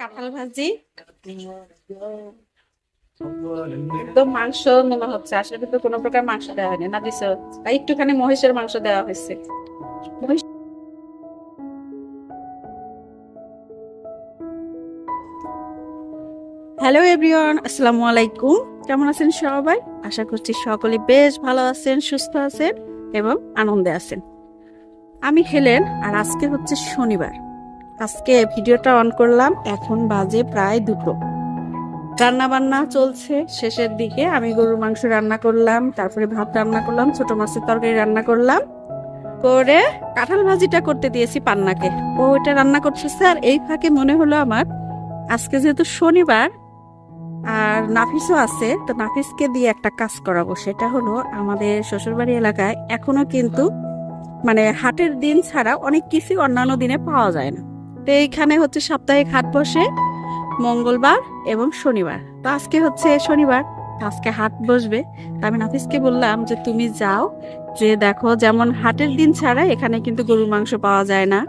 কাঁঠাল ভাজি। মাংস মনে হচ্ছে। আসলে কোনো প্রকার মাংস দেওয়া হয়নি। না একটুখানি মহিষের মাংস দেওয়া হয়েছে। হ্যালো এভরিওয়ান আসসালামু আলাইকুম। কেমন আছেন সবাই? আশা করছি সকলে বেশ ভালো আছেন, সুস্থ আছেন। এবং আনন্দে আছেন। আমি হেলেন, আর আজকে হচ্ছে শনিবার। আজকে ভিডিওটা অন করলাম, এখন বাজে প্রায় দুটো। রান্না বান্না চলছে শেষের দিকে। আমি গরুর মাংস রান্না করলাম, তারপরে ভাত রান্না করলাম, ছোট মাছের তরকারি রান্না করলাম। করে কাঁঠাল ভাজিটা করতে দিয়েছি পান্নাকে। ও এটা রান্না করতেছে, আর এই ফাঁকে মনে হলো আমার, আজকে যেহেতু শনিবার আর নাফিসও আছে, তো নাফিসকে দিয়ে একটা কাজ করাবো। সেটা হলো আমাদের শ্বশুরবাড়ি এলাকায় এখনও কিন্তু মানে হাটের দিন ছাড়া অনেক কিছু অন্যান্য দিনে পাওয়া যায় না। তো এইখানে হচ্ছে সাপ্তাহিক হাট বসে, মঙ্গলবার এবং শনিবার। তো আজকে হচ্ছে শনিবার আজকে হাট বসবে। তো আমি নাফিসকে বললাম যে, তুমি যাও, যে দেখো যেমন হাটের দিন ছাড়া এখানে কিন্তু গরুর মাংস পাওয়া যায় না।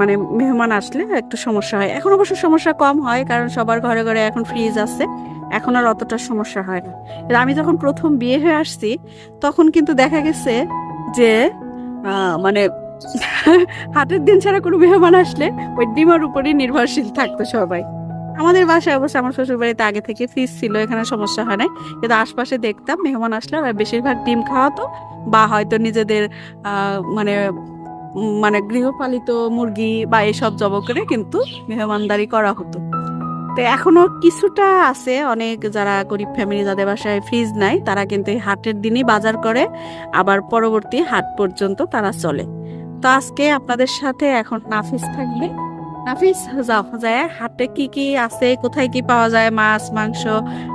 মানে মেহমান আসলে একটু সমস্যা হয়। এখন অবশ্য সমস্যা কম হয় কারণ সবার ঘরে ঘরে এখন ফ্রিজ আছে। এখন আর অতটা সমস্যা হয় না। আমি যখন প্রথম বিয়ে হয়ে আসছি, তখন কিন্তু দেখা গেছে যে মানে হাটের দিন ছাড়া কোনো মেহমান আসলে ওই ডিমের উপরেই নির্ভরশীল থাকতো সবাই। আমাদের বাসায় অবশ্য আমার শ্বশুর বাড়িতে আগে থেকে ফ্রিজ ছিল, এখানে সমস্যা হয় নাই। কিন্তু আশপাশে দেখতাম মেহমান আসলে ওরা বেশিরভাগ ডিম খাওয়াতো বা হয়তো নিজেদের মানে মানে গৃহপালিত মুরগি বা এসব জব করে কিন্তু মেহমানদারি করা হতো। তো এখনও কিছুটা আছে অনেক যারা গরিব ফ্যামিলি যাদের বাসায় ফ্রিজ নাই তারা কিন্তু এই হাটের দিনই বাজার করে আবার পরবর্তী হাট পর্যন্ত তারা চলে। তো আজকে আপনাদের সাথে এখন নাফিস থাকবে। নাফিস যাও যায়। হাটে কি কি আছে? কোথায় কি পাওয়া যায়? মাছ মাংস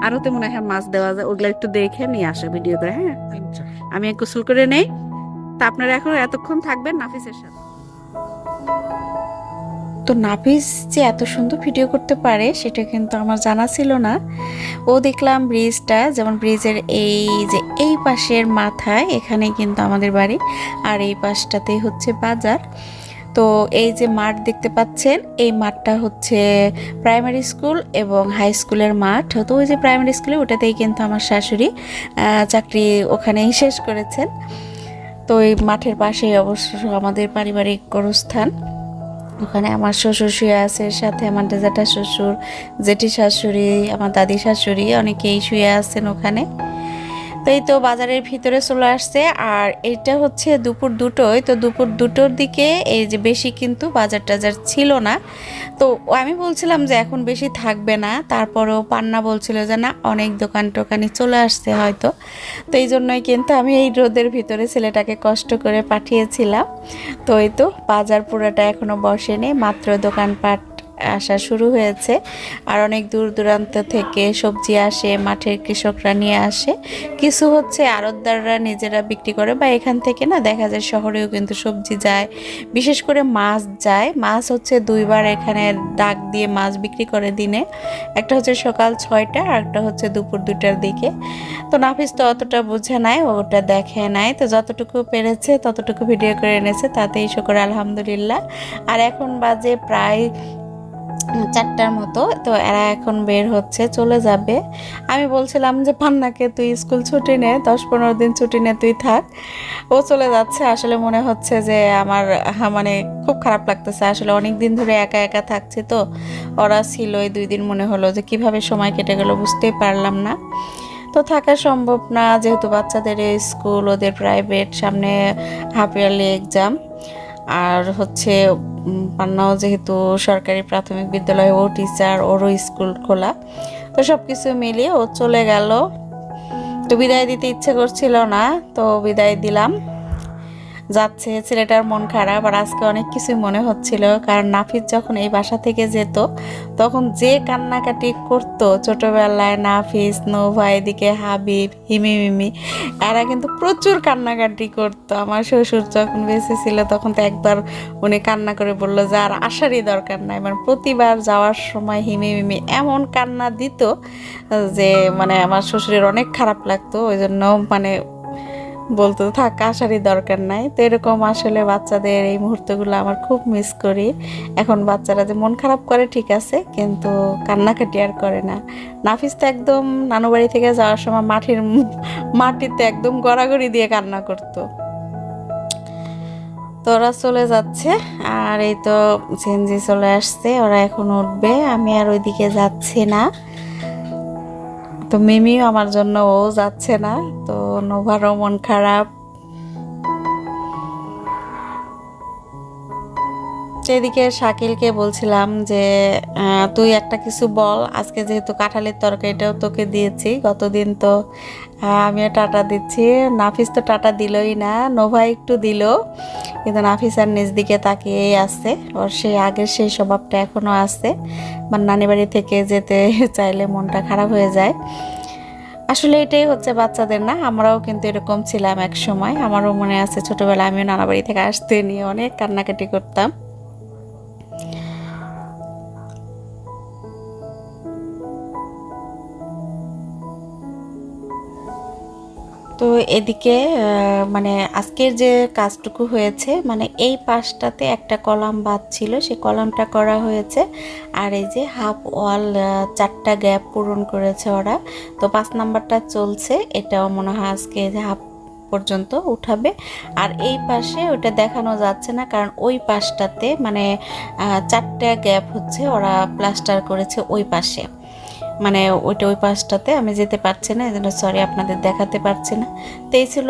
আরও তো মনে হয় মাছ দেওয়া যায়। ওগুলো একটু দেখে নিয়ে আসে ভিডিও করে হ্যাঁ? আমি গোসল করে নেই। তা আপনারা এখন এতক্ষণ থাকবেন নাফিসের সাথে। তো নাফিস যে এত সুন্দর ভিডিও করতে পারে, সেটা কিন্তু আমার জানা ছিল না। ও দেখলাম ব্রিজটা, যেমন ব্রিজের এই যে এই পাশের মাথায় এখানে কিন্তু আমাদের বাড়ি, আর এই পাশটাতে হচ্ছে বাজার। তো এই যে মাঠ দেখতে পাচ্ছেন, এই মাঠটা হচ্ছে প্রাইমারি স্কুল এবং হাই স্কুলের মাঠ। তো ওই যে প্রাইমারি স্কুলে ওটাতেই কিন্তু আমার শাশুড়ি চাকরি ওখানেই শেষ করেছেন। তো এই মাঠের পাশেই অবশ্য আমাদের পারিবারিক গোরস্থান। ওখানে আমার শ্বশুর শুয়ে আছে সাথে আমার জেঠা শ্বশুর, জেঠি শাশুড়ি, আমার দাদি শাশুড়ি অনেকেই শুয়ে আছেন ওখানে। তো এই তো বাজারের ভিতরে চলে আসছে। আর এটা হচ্ছে দুপুর দুটোই তো দুপুর দুটোর দিকে এই যে বেশি কিন্তু বাজার টাজার ছিল না। তো আমি বলছিলাম যে এখন বেশি থাকবে না। তারপরেও পান্না বলছিল যে না, অনেক দোকান টোকানি চলে আসছে হয়তো। তো এই জন্যই কিন্তু আমি এই রোদের ভিতরে ছেলেটাকে কষ্ট করে পাঠিয়েছিলাম। তো এই তো বাজার পুরাটা এখনও বসেনি। মাত্র দোকানপাট আসা শুরু হয়েছে। আর অনেক দূর দূরান্ত থেকে সবজি আসে, মাঠের কৃষকরা নিয়ে আসে। কিছু হচ্ছে আড়তদাররা নিজেরা বিক্রি করে বা এখান থেকে না দেখা যায় শহরেও কিন্তু সবজি যায়। বিশেষ করে মাছ যায়। মাছ হচ্ছে দুইবার এখানে ডাক দিয়ে মাছ বিক্রি করে দিনে। একটা হচ্ছে সকাল ছয়টা, আর একটা হচ্ছে দুপুর দুটার দিকে। তো নাফিস তো অতটা বুঝে নাই, ওটা দেখে নাই। তো যতটুকু পেরেছে, ততটুকু ভিডিও করে এনেছে, তাতেই শুকর, আলহামদুলিল্লাহ। আর এখন বাজে প্রায় চারটার মতো, তো এরা এখন বের হচ্ছে, চলে যাবে। আমি বলছিলাম যে পান্নাকে তুই স্কুল ছুটি নে, দশ পনেরো দিন ছুটি নে, তুই থাক। ও চলে যাচ্ছে। আসলে মনে হচ্ছে যে, আমার মানে খুব খারাপ লাগতেছে। আসলে অনেক দিন ধরে একা একা থাকছে তো। ওরা ছিল, এই দুই দিন মনে হলো যে, কীভাবে সময় কেটে গেল বুঝতেই পারলাম না। তো থাকা সম্ভব না, যেহেতু বাচ্চাদের স্কুল, ওদের প্রাইভেট সামনে হাফ ইয়ারলি এক্সাম আর হচ্ছে পান্নাও যেহেতু সরকারি প্রাথমিক বিদ্যালয়ে ও টিচার ওরও স্কুল খোলা। তো সব কিছু মিলিয়ে ও চলে গেল। তো বিদায় দিতে ইচ্ছে করছিল না, তো বিদায় দিলাম। যাচ্ছে, ছেলেটার মন খারাপ আর আজকে অনেক কিছুই মনে হচ্ছিল। কারণ নাফিস যখন এই বাসা থেকে যেত, তখন যে কান্নাকাটি করতো ছোটবেলায় নাফিস, নোভা, এদিকে হাবিব হিমি মিমি এরা কিন্তু প্রচুর কান্নাকাটি করতো। আমার শ্বশুর যখন বেঁচে ছিল, তখন তো একবার উনি কান্না করে বলল, যে, আর আসারই দরকার নাই। মানে প্রতিবার যাওয়ার সময় হিমি মিমি এমন কান্না দিত যে মানে আমার শ্বশুরের অনেক খারাপ লাগতো। ওই জন্য মানে বলতো, থাক আসারই দরকার নাই। তো এরকম আসলে বাচ্চাদের এই মুহূর্তগুলো আমার খুব মিস করি। এখন বাচ্চারা যে মন খারাপ করে, ঠিক আছে, কিন্তু কান্নাকাটি আর করে না। নাফিস তো একদম নানু বাড়ি থেকে যাওয়ার সময় মাটির মাটিতে একদম গড়াগড়ি দিয়ে কান্না করতো। তো ওরা চলে যাচ্ছে, আর এই তো সিএনজি চলে আসছে, ওরা এখন উঠবে, আমি আর ওইদিকে যাচ্ছি না। তো মিমিও আমার জন্য ও যাচ্ছে না তো নোভারও মন খারাপ। এদিকে শাকিলকে বলছিলাম যে তুই একটা কিছু বল, আজকে যেহেতু কাঁঠালের তরকারিটাও তোকে দিয়েছি, গতদিন তো আমিও টাটা দিচ্ছি। নাফিস তো টাটা দিলই না, নোভা একটু দিল, কিন্তু নাফিস আর নিজ দিকে তাকিয়েই আছে। ওর সেই আগের সেই স্বভাবটা এখনও আছে মানে নানি বাড়ি থেকে যেতে চাইলে মনটা খারাপ হয়ে যায়। আসলে এটাই হচ্ছে বাচ্চাদের না, আমরাও কিন্তু এরকম ছিলাম এক সময় আমারও মনে আছে ছোটবেলায় আমিও নানা বাড়ি থেকে আসতে নিয়ে অনেক কান্নাকাটি করতাম। তো এদিকে মানে আজকের যে কাজটুকু হয়েছে মানে এই পাশটাতে একটা কলাম বাদ ছিল সেই কলামটা করা হয়েছে। আর এই যে হাফ ওয়াল চারটা গ্যাপ পূরণ করেছে ওরা। তো পাঁচ নাম্বারটা চলছে, এটাও মনে হয় আজকে যে হাফ পর্যন্ত উঠাবে। আর এই পাশে ওটা দেখানো যাচ্ছে না, কারণ ওই পাশটাতে মানে চারটা গ্যাপ হচ্ছে, ওরা প্লাস্টার করেছে ওই পাশে। মানে ওইটা ওই পাশটাতে, আমি যেতে পারছি না, এই জন্য সরি আপনাদের দেখাতে পারছি না। তো এই ছিল